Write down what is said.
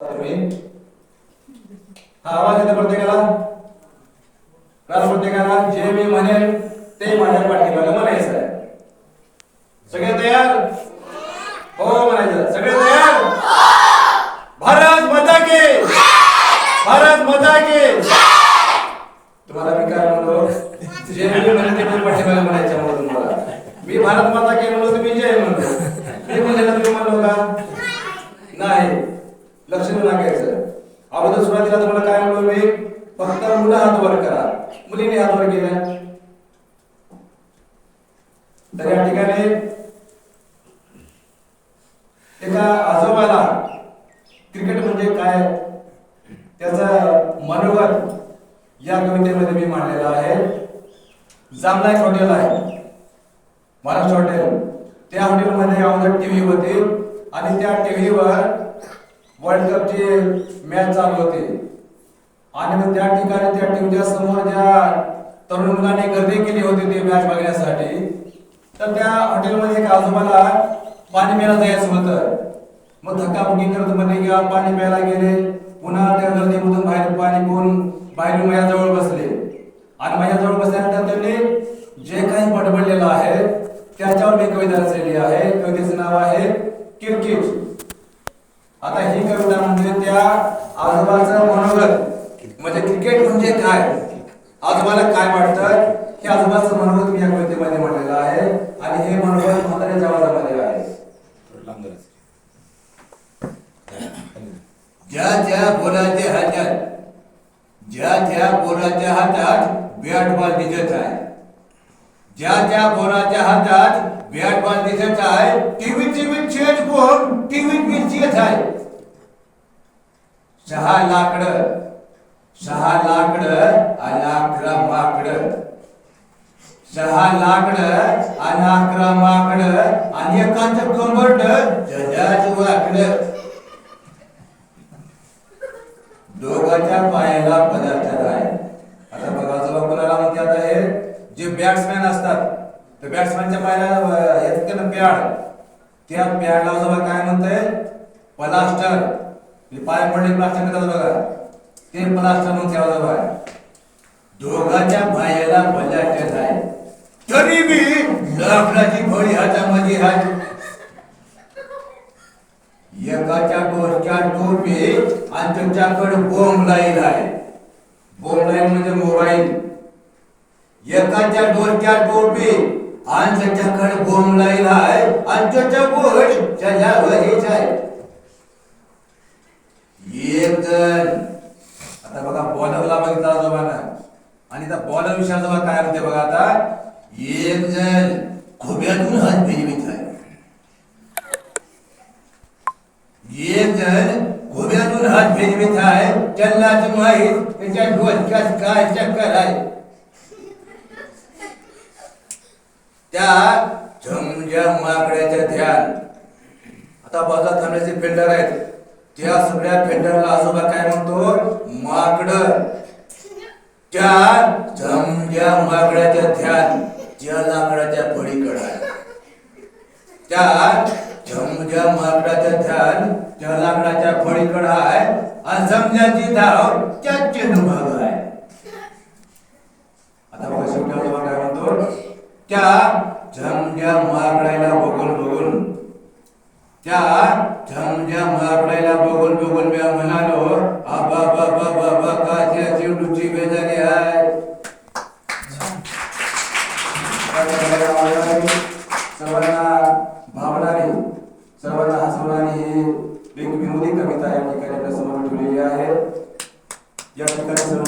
तुम्ही हा आवाज येतो प्रत्येकाला? कारण प्रत्येकाला जे मी म्हणेल ते माझ्या पाठीमागे म्हणायचं आहे. सगळे तयार? हो म्हणायचं. सगळे तयार? भारत मजा के भारत मजा के तुम्हाला मी काय म्हणलो जे मी म्हणेन ते पाठीमागे म्हणायचं म्हणून तुम्हाला. मी भारत माता के म्हणून तुम्ही जय म्हणलो मी म्हणलेलं तुम्ही म्हणलो का नाही लक्ष देऊन लागायचं अगोदर सुरुवातीला तुम्हाला काय म्हणलो मी फक्त मुलं हात वर करा. मुलीने हात वर केला. तर या ठिकाणी एका आजोबाला क्रिकेट म्हणजे काय त्याचं मनोगत या कवितेमध्ये मी मांडलेलं आहे. जामला एक हॉटेल आहे. महाराष्ट्र हॉटेल. त्या हॉटेलमध्ये अगोदर टीव्ही होती आणि त्या टीव्हीवर वर्ल्ड कपची मॅच चालू होती. आणि मग त्या ठिकाणी त्या टीमच्या समोर ज्या तरुण मुलांनी गर्दी केली होती ती मॅच बघण्यासाठी तर त्या हॉटेलमध्ये एक आजोबाला पाणी प्यायला जायचं होतं. मग धक्काबुक्की करत मध्ये किंवा पाणी प्यायला गेले. पुन्हा त्या गर्दीमधून बाहेर पाणी पिऊन बाहेर माझ्याजवळ बसले. आणि माझ्याजवळ बसल्यानंतर त्यांनी जे काही बडबडलेलं आहे त्याच्यावर मी कविता रचलेली आहे कवितेचं नाव आहे किरकिट आता ही कविता म्हणजे त्या आजोबाचं मनोगत. म्हणजे क्रिकेट म्हणजे काय? आजोबाला काय वाटतं? हे आजोबाचं मनोगत मी या कवितेमध्ये मांडलेलं आहे. आणि हे मनोगत म्हाताऱ्याच्या आवाजामध्ये आहे. ज्या त्या पोराच्या हातात ज्या त्या पोराच्या हातात बॅट बॉल दिसत आहे ज्या त्या पोराच्या हातात बॅट बॉल दिसत आहे टीव्ही टीव्ही चेंज कोण टीव्ही बिल येत आहे. सहा लाकड सहा लाकड आणि अकरा माकड. सहा लाकड आणि अकरा माकड आणि एकांचं कंबरड जजाच वाकड दोघांच्या पायाला पदार्थ आहे आता बघा जवळ कोणाला म्हणते आता हे जे बॅट्समॅन असतात तर बॅट्समॅनच्या पायाला येत ना पॅड त्या पॅडला जवळ काय म्हणतंय? प्लास्टर पाय पडले प्लास्टर करतात बघा. ते प्लास्टर म्हणून त्या जवळ आहे दोघांच्या पायाला आहे. तरी बी लाकडाची फळी हातामध्ये हात. एकाच्या गोष्टच्या टोपे आणि त्याच्याकडे बोंब लाईल आहे. बोंब लाईल म्हणजे मोबाईल. एकाच्या डोरच्या टोपी आणि त्याच्याकडे बोंब लाईल आहे आणि त्याच्या गोष्ट त्याच्या घरीच आहे. एक जण आता बघा बॉलरला बघितला आजोबांना आणि त्या बॉलर विषयाजवळ काय म्हणते बघा आता? एक जण खोब्यातून हात फिरवीत आहे. एक जण खोब्यातून हात फिरवीत आहे. त्यालाच माहीत त्याच्या डोक्यात काय चक्कर आहे? त्या झमझम माकड्याच्या ध्यान. आता बाजूला थांबण्याचे फिल्डर आहेत. त्या सगळ्या फिल्डरला आजोबा काय म्हणतो माकड त्या झमझम माकड्याच्या ध्यान ज्या लाकडाच्या फळीकडे आहे. त्या झमझम माकडाचं ध्यान त्या लाकडाच्या फळीकडे आहे आणि समजाची धाव त्या चेंडू आहे. आता बघा शेवटी काय म्हणतो त्या झमझम माकडाला बघून बघून त्या झमझम माकडाला बघून बघून मी म्हणालो आबा बाबा बाबा का त्या चेंडूची बेजारी सर्वांना भावणारी सर्वांना हसवणारी ही एक विनोदी कविता या ठिकाणी आपल्यासमोर ठेवलेली आहे. या ठिकाणी सर्व